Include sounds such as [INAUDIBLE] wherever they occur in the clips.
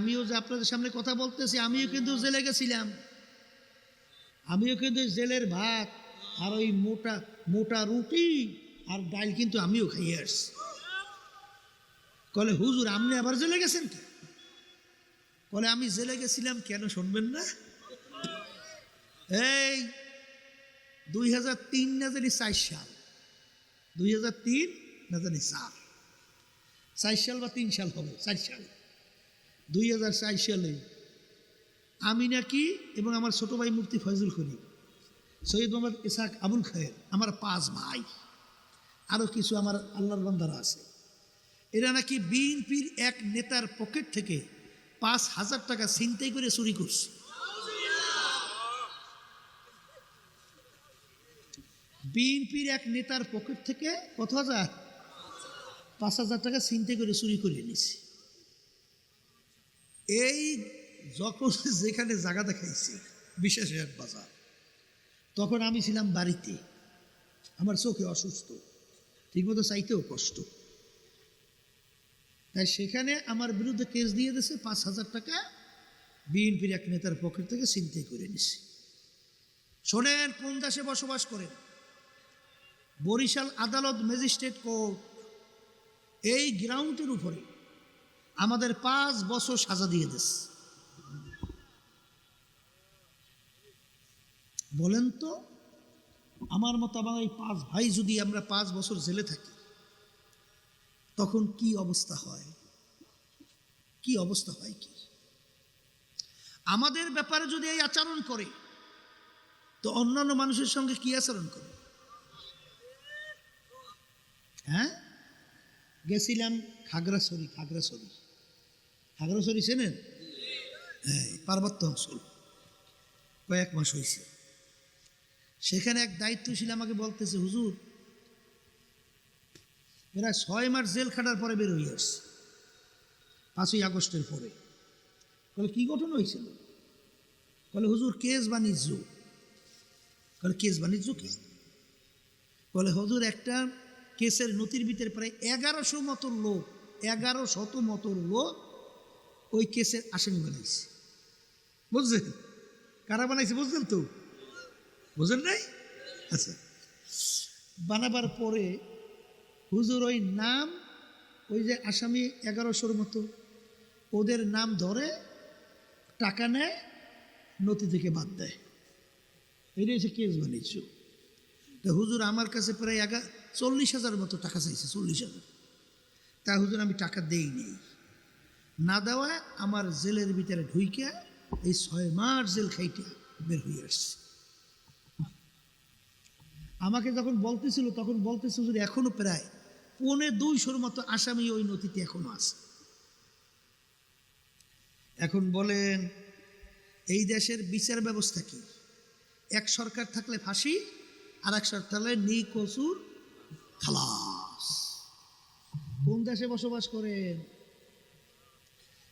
আমিও যে আপনাদের সামনে কথা বলতেছি আমিও কিন্তু জেলে গেছিলাম। আমিও কিন্তু জেলের ভাত আর ওই মোটা মোটা রুটি আর ডাল কিন্তু আমিও খাইয়ে আসছি। কলে হুজুর আপনি আবার জেলে গেছেন কি বলে আমি জেলে গেছিলাম কেন শুনবেন না? এই দুই হাজার তিন না জানি চার সাল। দুই হাজার তিন না জানি চার। চার সাল বা তিন সাল হবে চার সাল। দুই হাজার চার সালে। আমি নাকি এবং আমার ছোট ভাই মুফতি ফয়জুল করি সৈয়দ মোহাম্মদ ইসাক আবুল খায়ের, আমার পাঁচ ভাই আরও কিছু আমার আল্লাহর বান্দারা আছে। এরা নাকি বিএনপির এক নেতার পকেট থেকে পাঁচ হাজার টাকা ছিনতাই করে চুরি করছে। বিএনপির এক নেতার পকেট থেকে কত হাজার? পাঁচ হাজার টাকা ছিনতাই করে চুরি করে নিছে এই যখন [LAUGHS] যেখানে জায়গা দেখাইছে, বিশেষ এক বাজার, তখন আমি ছিলাম বাড়িতে। আমার চোখে অসুস্থ। ঠিকমতো চাইতেও কষ্ট। তাই সেখানে আমার বিরুদ্ধে কেস দিয়ে দিয়েছে, পাঁচ হাজার টাকা বিএনপির এক নেতার পকেট থেকে ছিনতাই করে নিছে শোনেন, কোন দেশে বসবাস করেন? বরিশাল আদালত ম্যাজিস্ট্রেট কোর্ট। এই গ্রাউন্ডের উপরে। আমাদের পাঁচ বছর সাজা দিয়ে দিচ্ছে বলেন তো, আমার মতো আমার এই পাঁচ ভাই যদি আমরা পাঁচ বছর জেলে থাকি, তখন কি অবস্থা হয়? কি অবস্থা হয় কি? আমাদের ব্যাপারে যদি এই আচরণ করে, তো অন্যান্য মানুষের সঙ্গে কি আচরণ করে? হ্যাঁ? গেছিলাম খাগড়াছড়ি খাগড়াছড়ি। খাগড়াছড়ি চেনেন হ্যাঁ পার্বত্য অঞ্চল। কয়েক মাস হয়েছে সেখানে এক দায়িত্বশীল আমাকে বলতেছে, হুজুর এরা ছয় মাস জেল খাটার পরে বের হয়ে আসছে, পাঁচই আগস্টের পরে। বলে কি গঠন হয়েছিল বলে হুজুর, কেস বাণিজ্য। বলে কেস বাণিজ্য কি? বলে হুজুর, একটা কেসের নথির ভিতরে প্রায় এগারোশো মতো লোক এগারো শত মতো লোক ওই কেসের আসামি বানাইছে। বুঝলেন কারা বানাইছে বুঝলেন তো? বুঝলেন নাই? আচ্ছা। বানাবার পরে হুজুর ওই নাম, ওই যে আসামি এগারোশোর মতো, ওদের নাম ধরে টাকা নেয়, নথি থেকে বাদ দেয়। এটা হচ্ছে কেস বাণিজ্য তা হুজুর আমার কাছে প্রায় এগা চল্লিশ হাজার মতো টাকা চাইছে, চল্লিশ হাজার। তা হুজুর আমি টাকা দেই নেই না দেওয়ায় আমার জেলের ভিতরে ঢুইকে এই ছয় মাস জেল খাইতে বের হয়ে আসছে। আমাকে যখন বলতেছিল, তখন বলতেছিল যদি এখনও প্রায় পৌনে দুইশোর মতো আসামি ওই নথিতে এখনও আছে। এখন বলেন, এই দেশের বিচার ব্যবস্থা কি? এক সরকার থাকলে ফাঁসি আর এক সরকার থাকলে নিকসুর খালাস। কোন দেশে বসবাস করেন?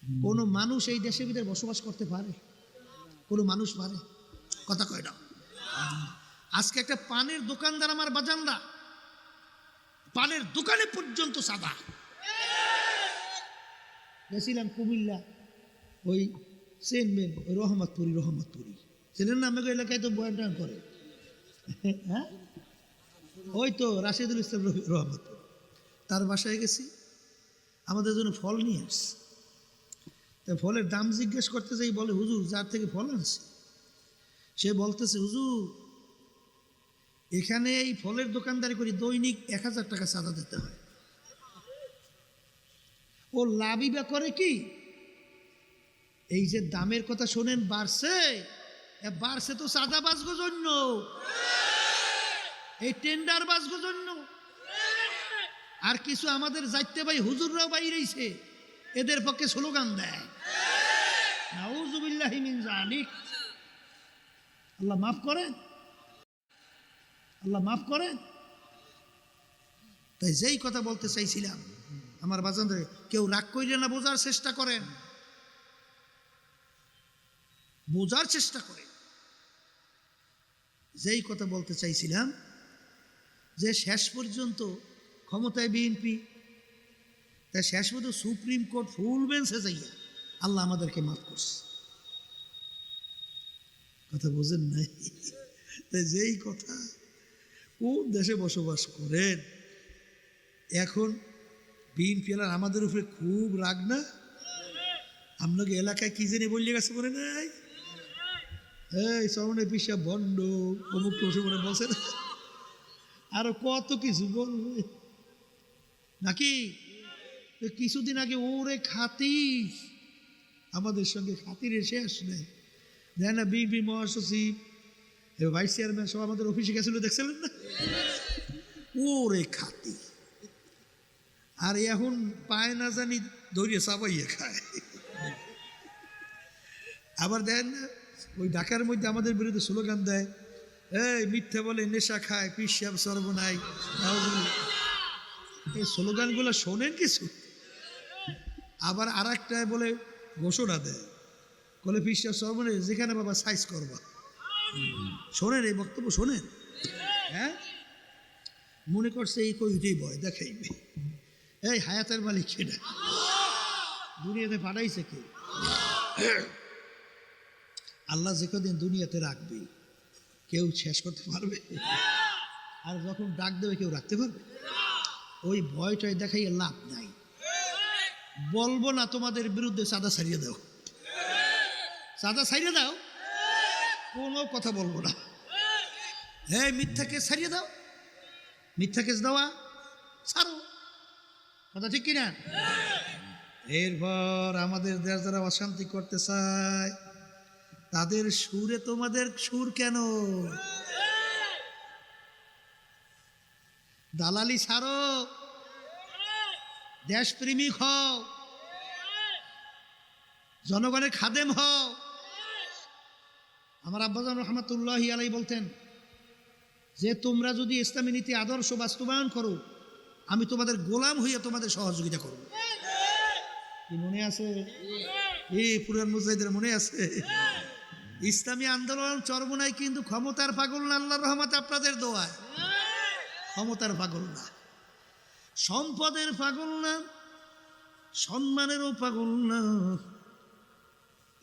কোনো মানুষ এই দেশের ভিতরে বসবাস করতে পারে? কোনো মানুষ পারে? কথা কয় না। আজকে একটা পানের দোকানদার আমার বাজানরা, পানের দোকানে পর্যন্ত সাদা। গেছিলাম কুমিল্লা, ওই চেনবেন ওই রহমতপুরি রহমতপুরি। চেনেন না আমাকে এলাকায় তো বয়ান টয়ান করে। হ্যাঁ? ওই তো রাশেদুল ইসলাম রহি- রহমতপুর। তার বাসায় গেছি, আমাদের জন্য ফল নিয়ে আসছে। ফলের দাম জিজ্ঞেস করতে যাই বলে, হুজুর, যার থেকে ফল আনছে। সে বলতেছে, হুজুর, এখানে এই ফলের দোকানদারি করি, দৈনিক এক হাজার টাকা চাঁদা দিতে হয়। ও লাভই বা করে কি? এই যে দামের কথা শোনেন, বাড়ছে বাড়ছে তো চাঁদা বাজগো জন্য। এই টেন্ডার বাজগো জন্য। আর কিছু আমাদের যাইতে ভাই, হুজুররাও বাইরেছে এদের পক্ষে স্লোগান দেয়। আল্লাহ মাফ করেন আল্লাহ মাফ করেন তাই যেই কথা বলতে চাইছিলাম, আমার বাজানদের, কেউ রাগ করিলে না বোঝার চেষ্টা করেন। বোঝার চেষ্টা করেন। যেই কথা বলতে চাইছিলাম, যে শেষ পর্যন্ত ক্ষমতায় বিএনপি তা শেষ পর্যন্ত সুপ্রিম কোর্ট ফুল বেঞ্চে যাইয়া আল্লাহ আমাদেরকে মাফ করছে। কথা বোঝেন নাই? তাই যেই কথা, কোন দেশে বসবাস করেন? এখন বিন পিয়ালার আমাদের উপরে খুব রাগ না? আপনাকে এলাকায় কি জেনে বললে গেছে মনে নাই? এই সরমনে পিসা বন্ড অমুক টসে মনে বসে না? আরও কত কিছু বলবে নাকি কিছুদিন আগে ওরে খাতির। আমাদের সঙ্গে খাতিরের শেষ নেই। দেয় না, বিএনপি মহাসচিব ভাইস চেয়ারম্যান সব আমাদের অফিসে গেছিল, দেখছিলেন না? ওরে খাতি আর এখন পায় না জানি দৌড়িয়ে চাপাইয়ে খায়। আবার দেন না, ওই ঢাকার মধ্যে আমাদের বিরুদ্ধে স্লোগান দেয়, এই মিথ্যে বলে নেশা খায় পিসাব সর্বনাই। এই স্লোগানগুলো শোনেন কিছু? আবার আর বলে ঘোষণা দেয়। বলে পিসাব সর্বনাই যেখানে বাবা সাইজ করবা। শোনেন এই বক্তব্য, শোনেন? হ্যাঁ? মনে করছে এই কইতেই বয় দেখাইবে। এই হায়াতের মালিক সেটা দুনিয়াতে পাঠাইছে কে? আল্লাহ যে কদিন দুনিয়াতে রাখবে কেউ শেষ করতে পারবে? আর যখন ডাক দেবে, কেউ রাখতে পারবে? ওই ভয়টাই দেখাই লাভ নাই। বলব না তোমাদের বিরুদ্ধে চাঁদা ছাড়িয়ে দাও। চাঁদা ছাড়িয়ে দাও? কোনো কথা বলব না। হ্যাঁ মিথ্যা কেস ছাড়িয়ে দাও। মিথ্যা কেস দেওয়া ছাড়ো। কথা ঠিক কিনা? এরপর আমাদের দেশ যারা অশান্তি করতে চায়, তাদের সুরে তোমাদের সুর কেন? দালালি ছাড়ো। দেশপ্রেমিক হও। জনগণের খাদেম হও। আমার আব্বাজান রহমতুল্লাহ আলাই বলতেন, যে তোমরা যদি ইসলামী নীতি, আদর্শ বাস্তবায়ন করো, আমি তোমাদের গোলাম হইয়া তোমাদের সহযোগিতা করব। কি মনে আছে? এই পুরান মুজাহিদের মনে আছে? ইসলামী আন্দোলন চরমনায় কিন্তু ক্ষমতার পাগল না, আল্লাহর রহমত আপনাদের দোয়ায়। ক্ষমতার পাগল না, সম্পদের পাগল না, সম্মানেরও পাগল না।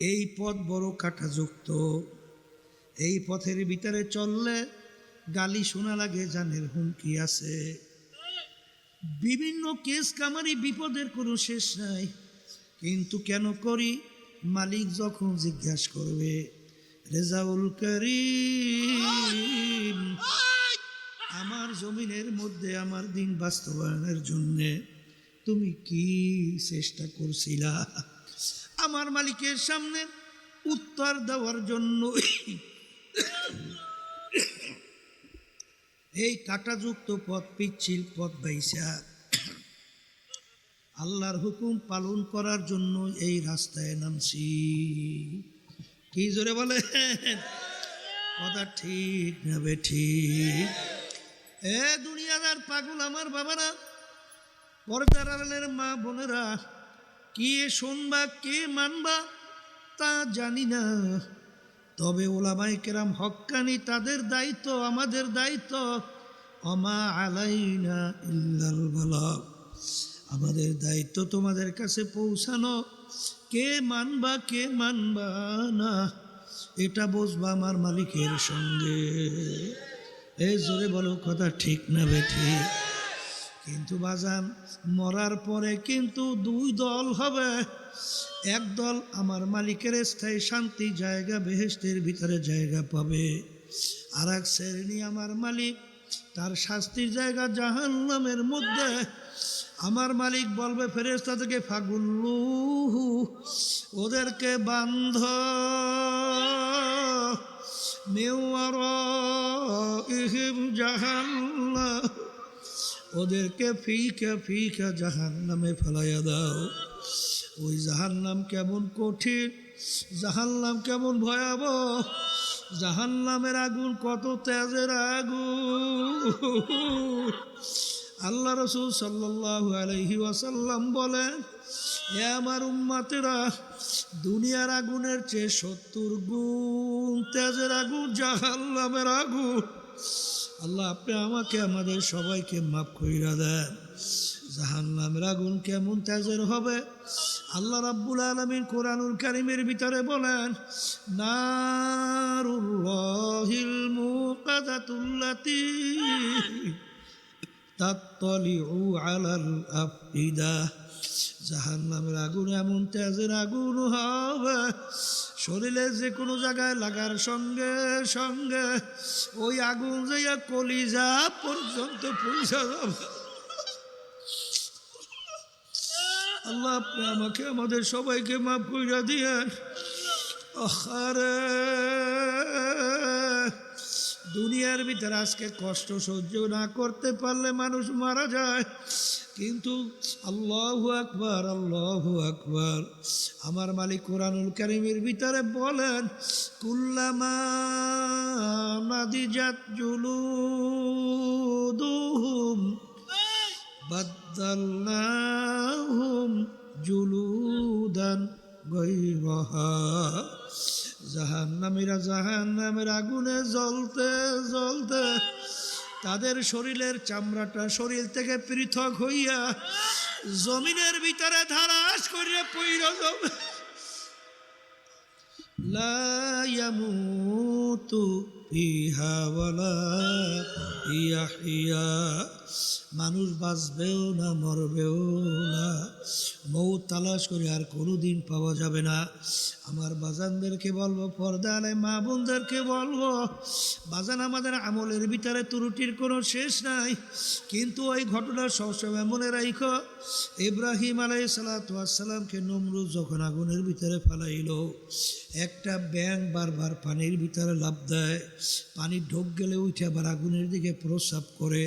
এই পথ বড় কাঠাযুক্ত এই পথের ভিতরে চললে গালি শোনা লাগে, জানের হুমকি আছে। বিভিন্ন কেস কামারি বিপদের কোনো শেষ নাই। কিন্তু কেন করি? মালিক যখন জিজ্ঞাসা করবে, রেজাউল করিম, আমার জমিনের মধ্যে আমার দিন বাস্তবায়নের জন্যে তুমি কি চেষ্টা করছিলা? আমার মালিকের সামনে উত্তর দেওয়ার জন্য এই কাটাযুক্ত পথ, পিচ্ছিল পথ বাইসা। আল্লাহর হুকুম পালন করার জন্য এই রাস্তায় নামছি। কি জোরে বলে কথা ঠিক না বে ঠিক। এ দুনিয়াদার পাগল আমার বাবারা, পর্দার মা বোনেরা কে শুনবা, কে মানবা তা জানি না। তবে ওলামাই কেরাম হক্কানি তাদের দায়িত্ব, আমাদের দায়িত্ব। অমা আলাইনা ইল্লাল বালাগ আমাদের দায়িত্ব তোমাদের কাছে পৌঁছানো। কে মানবা কে মানবা না, এটা বসবা আমার মালিকের সঙ্গে। এই জোরে বলো, কথা ঠিক না বেঠি কিন্তু বাজান, মরার পরে কিন্তু দুই দল হবে। এক দল আমার মালিকের স্থায়ী শান্তি জায়গা বেহেস্তের ভিতরে জায়গা পাবে। আর এক শ্রেণি আমার মালিক, তার শাস্তির জায়গা জাহান্নামের মধ্যে। আমার মালিক বলবে ফেরেস্তা থেকে ফাগুল্লু ওদেরকে বান্ধ। নেওয়ার ইহিম জাহান্নাম। ওদেরকে ফিকা ফিকা জাহান নামে ফেলাইয়া দাও। ওই জাহান নাম কেমন কঠিন জাহান নাম কেমন ভয়াবহ জাহান নামের আগুন কত তেজের আগুন। আল্লাহ রসুল সাল্লাহ আলহি ওয়াসাল্লাম বলেন, এ আমার উম্মাতেরা, দুনিয়ার আগুনের চেয়ে সত্তর গুণ তেজের আগুন জাহান নামের আগুন। আল্লাহ, আপনি আমাকে, আমাদের সবাইকে মাফ কইরা দেন। জাহান নামের আগুন কেমন তেজের হবে? আল্লাহ রাব্বুল আলমিন কোরআনুল কারিমের ভিতরে বলেন জাহান নামের আগুন, এমন তেজের আগুন হবে শরীরে যে কোনো জায়গায় লাগার সঙ্গে সঙ্গে ওই আগুন যাইয়া কলিজা পর্যন্ত পৌঁছা আল্লাহ আপনি আমাকে, আমাদের সবাইকে মাফ কইরা দিয়েন। আরে দুনিয়ার ভিতরে আজকে কষ্ট সহ্য না করতে পারলে মানুষ মারা যায়। কিন্তু আল্লাহ আকবর আল্লাহ আকবর। আমার মালিক কোরআনুল কারিমের ভিতরে বলেন, কুল্লামা নাদিজাত জুলুদান গৈরহা। জাহান্নামীরা জাহান্নামের আগুনে জ্বলতে জ্বলতে তাদের শরীরের চামড়াটা শরীর থেকে পৃথক হইয়া জমিনের ভিতরে ধারাস করিয়া পইর যাবে ইহা ইয়া ওয়ালা ইয়াহিয়া মানুষ বাঁচবেও না, মরবেও না। মৌ তালাশ করে আর কোনো দিন পাওয়া যাবে না। আমার বাজানদেরকে বলব পর্দা আলাই মা বোনদেরকে বলব, বাজান আমাদের আমলের ভিতরে ত্রুটির কোনো শেষ নাই। কিন্তু ওই ঘটনা সবসময় মনে রাখো ইব্রাহিম আলাই সালাতামকে নমরুদ যখন আগুনের ভিতরে ফেলাইল, একটা ব্যাং বারবার পানির ভিতরে লাভ দেয়, পানি ঢোক গেলে উঠে আবার আগুনের দিকে প্রস্রাব করে।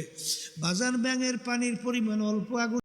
বাজান ব্যাঙের পানির পরিমাণ অল্প আগুন